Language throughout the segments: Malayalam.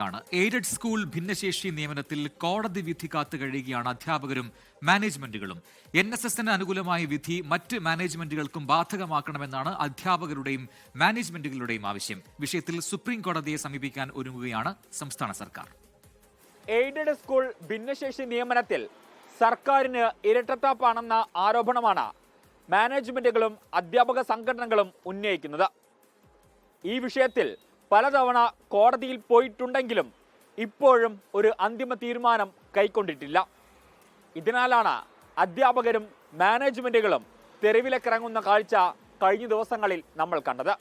ആണ്. എയ്ഡഡ് സ്കൂൾ ഭിന്നശേഷി നിയമനത്തിൽ കോടതി വിധി കാത്തു കഴിയുകയാണ് അധ്യാപകരും മാനേജ്മെന്റുകളും. എൻ എസ് എസിന് അനുകൂലമായ വിധി മറ്റ് മാനേജ്മെന്റുകൾക്കും ബാധകമാക്കണമെന്നാണ് അധ്യാപകരുടെയും മാനേജ്മെന്റുകളുടെയും ആവശ്യം. വിഷയത്തിൽ സുപ്രീം കോടതിയെ സമീപിക്കാൻ ഒരുങ്ങുകയാണ് സംസ്ഥാന സർക്കാർ. എയ്ഡഡ് സ്കൂൾ ഭിന്നശേഷി നിയമനത്തിൽ സർക്കാരിന് ഇരട്ടത്താപ്പാണെന്ന ആരോപണമാണ് മാനേജ്മെന്റുകളും അധ്യാപക സംഘടനകളും ഉന്നയിക്കുന്നത്. ഈ വിഷയത്തിൽ പലതവണ കോടതിയിൽ പോയിട്ടുണ്ടെങ്കിലും ഇപ്പോഴും ഒരു അന്തിമ തീരുമാനം കൈക്കൊണ്ടിട്ടില്ല. ഇതിനാലാണ് അധ്യാപകരും മാനേജ്മെന്റുകളും തെരുവിലേക്കിറങ്ങുന്ന കാഴ്ച കഴിഞ്ഞ ദിവസങ്ങളിൽ നമ്മൾ കണ്ടത്.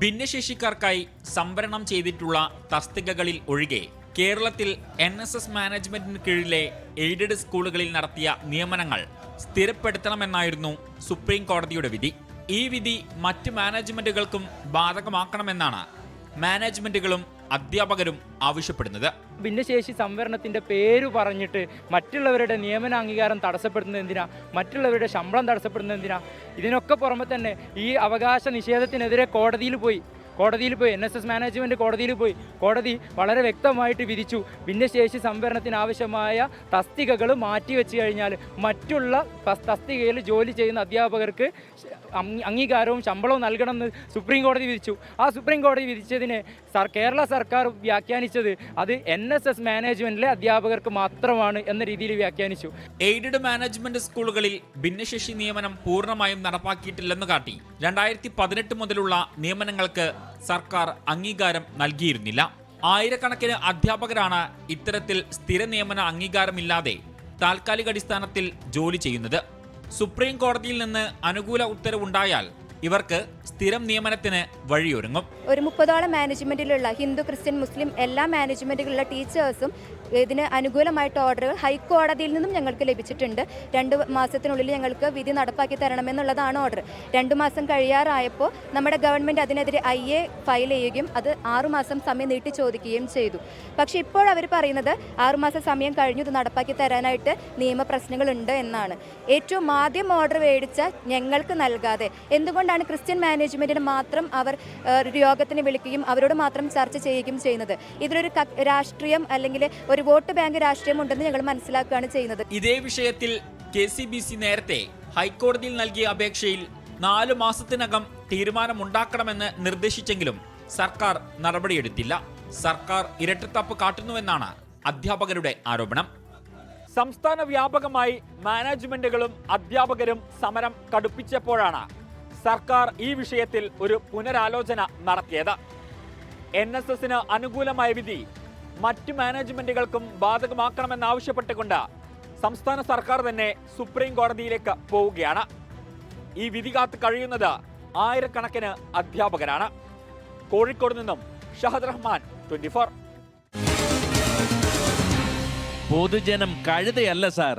ഭിന്നശേഷിക്കാർക്കായി സംവരണം ചെയ്തിട്ടുള്ള തസ്തികകളിൽ ഒഴികെ കേരളത്തിൽ എൻ എസ് എസ് മാനേജ്മെന്റിന് കീഴിലെ എയ്ഡഡ് സ്കൂളുകളിൽ നടത്തിയ നിയമനങ്ങൾ സ്ഥിരപ്പെടുത്തണമെന്നായിരുന്നു സുപ്രീം കോടതിയുടെ വിധി. ഈ വിധി മറ്റ് മാനേജ്മെന്റുകൾക്കും ബാധകമാക്കണമെന്നാണ് മാനേജ്മെന്റുകളും അധ്യാപകരും ആവശ്യപ്പെടുന്നത്. ഭിന്നശേഷി സംവരണത്തിന്റെ പേര് പറഞ്ഞിട്ട് മറ്റുള്ളവരുടെ നിയമന അംഗീകാരം തടസ്സപ്പെടുന്നത് എന്തിനാ? മറ്റുള്ളവരുടെ ശമ്പളം തടസ്സപ്പെടുന്നത് എന്തിനാ? ഇതിനൊക്കെ പുറമെ തന്നെ ഈ അവകാശ നിഷേധത്തിനെതിരെ കോടതിയിൽ പോയി കോടതിയിൽ പോയി എൻ എസ് എസ് മാനേജ്മെന്റ് കോടതിയിൽ പോയി. കോടതി വളരെ വ്യക്തമായിട്ട് വിധിച്ചു. ഭിന്നശേഷി സംവരണത്തിന് ആവശ്യമായ തസ്തികകൾ മാറ്റിവെച്ച് കഴിഞ്ഞാൽ മറ്റുള്ള തസ്തികയിൽ ജോലി ചെയ്യുന്ന അധ്യാപകർക്ക് അംഗീകാരവും ശമ്പളവും നൽകണമെന്ന് സുപ്രീം കോടതി വിധിച്ചു. ആ സുപ്രീം കോടതി വിധിച്ചതിനെ കേരള സർക്കാർ വ്യാഖ്യാനിച്ചത് അത് എൻ എസ് എസ് മാനേജ്മെന്റിലെ അധ്യാപകർക്ക് മാത്രമാണ് എന്ന രീതിയിൽ വ്യാഖ്യാനിച്ചു. എയ്ഡഡ് മാനേജ്മെന്റ് സ്കൂളുകളിൽ ഭിന്നശേഷി നിയമനം പൂർണമായും നടപ്പാക്കിയിട്ടില്ലെന്ന് കാട്ടി. രണ്ടായിരത്തി പതിനെട്ട് മുതലുള്ള നിയമനങ്ങൾക്ക് സർക്കാർ അംഗീകാരം നൽകിയിരുന്നില്ല. ആയിരക്കണക്കിന് അധ്യാപകരാണ് ഇത്തരത്തിൽ സ്ഥിര നിയമന അംഗീകാരമില്ലാതെ താൽക്കാലിക അടിസ്ഥാനത്തിൽ ജോലി ചെയ്യുന്നത്. സുപ്രീം കോടതിയിൽ നിന്ന് അനുകൂല ഉത്തരവുണ്ടായാൽ ഇവർക്ക് സ്ഥിരം നിയമനത്തിന് വഴിയൊരുങ്ങും. ഒരു മുപ്പതോളം മാനേജ്മെന്റിലുള്ള ഹിന്ദു ക്രിസ്ത്യൻ മുസ്ലിം എല്ലാ മാനേജ്മെന്റുകളുള്ള ടീച്ചേഴ്സും ഇതിന് അനുകൂലമായിട്ട് ഓർഡറുകൾ ഹൈക്കോടതിയിൽ നിന്നും ഞങ്ങൾക്ക് ലഭിച്ചിട്ടുണ്ട്. രണ്ട് മാസത്തിനുള്ളിൽ ഞങ്ങൾക്ക് വിധി നടപ്പാക്കി തരണമെന്നുള്ളതാണ് ഓർഡർ രണ്ട് മാസം കഴിയാറായപ്പോൾ നമ്മുടെ ഗവൺമെന്റ് അതിനെതിരെ ഐ എ ഫയൽ ചെയ്യുകയും അത് ആറുമാസം സമയം നീട്ടി ചോദിക്കുകയും ചെയ്തു. പക്ഷേ ഇപ്പോൾ അവർ പറയുന്നത് ആറുമാസം സമയം കഴിഞ്ഞു ഇത് നടപ്പാക്കി തരാനായിട്ട് നിയമപ്രശ്നങ്ങളുണ്ട് എന്നാണ്. ഏറ്റവും ആദ്യം ഓർഡർ മേടിച്ച ഞങ്ങൾക്ക് നൽകാതെ എന്തുകൊണ്ടാണ് ക്രിസ്ത്യൻ മാനേജ്മെന്റിന് മാത്രം അവർ യോഗത്തിന് വിളിക്കുകയും അവരോട് മാത്രം ചർച്ച ചെയ്യുകയും ചെയ്യുന്നത്. ഇതിലൊരു രാഷ്ട്രീയം അല്ലെങ്കിൽ ഒരു വോട്ട് ബാങ്ക് രാഷ്ട്രീയം ഉണ്ടെന്ന് ഞങ്ങൾ മനസ്സിലാക്കുകയാണ് ചെയ്യുന്നത്. ഇതേ വിഷയത്തിൽ കെ സി ബി സി നേരത്തെ ഹൈക്കോടതിയിൽ നൽകിയ അപേക്ഷയിൽ നാലു മാസത്തിനകം തീരുമാനമുണ്ടാക്കണമെന്ന് നിർദ്ദേശിച്ചെങ്കിലും സർക്കാർ നടപടിയെടുത്തില്ല. സർക്കാർ ഇരട്ടത്താപ്പ് കാട്ടുന്നുവെന്നാണ് അധ്യാപകരുടെ ആരോപണം. സംസ്ഥാന വ്യാപകമായി മാനേജ്മെന്റുകളും അധ്യാപകരും സമരം കടുപ്പിച്ചപ്പോഴാണ് സർക്കാർ ഈ വിഷയത്തിൽ ഒരു പുനരാലോചന നടത്തിയത്. എൻ എസ് എസിന് അനുകൂലമായ വിധി മറ്റ് മാനേജ്മെന്റുകൾക്കും ബാധകമാക്കണമെന്നാവശ്യപ്പെട്ടുകൊണ്ട് സംസ്ഥാന സർക്കാർ തന്നെ സുപ്രീം കോടതിയിലേക്ക് പോവുകയാണ്. ഈ വിധി കാത്ത് കഴിയുന്നത് ആയിരക്കണക്കിന് അധ്യാപകരാണ്. കോഴിക്കോട് നിന്നും ഷഹദ് റഹ്മാൻ ട്വന്റി ഫോർ. പൊതുജനം കഴുതയല്ല സാർ.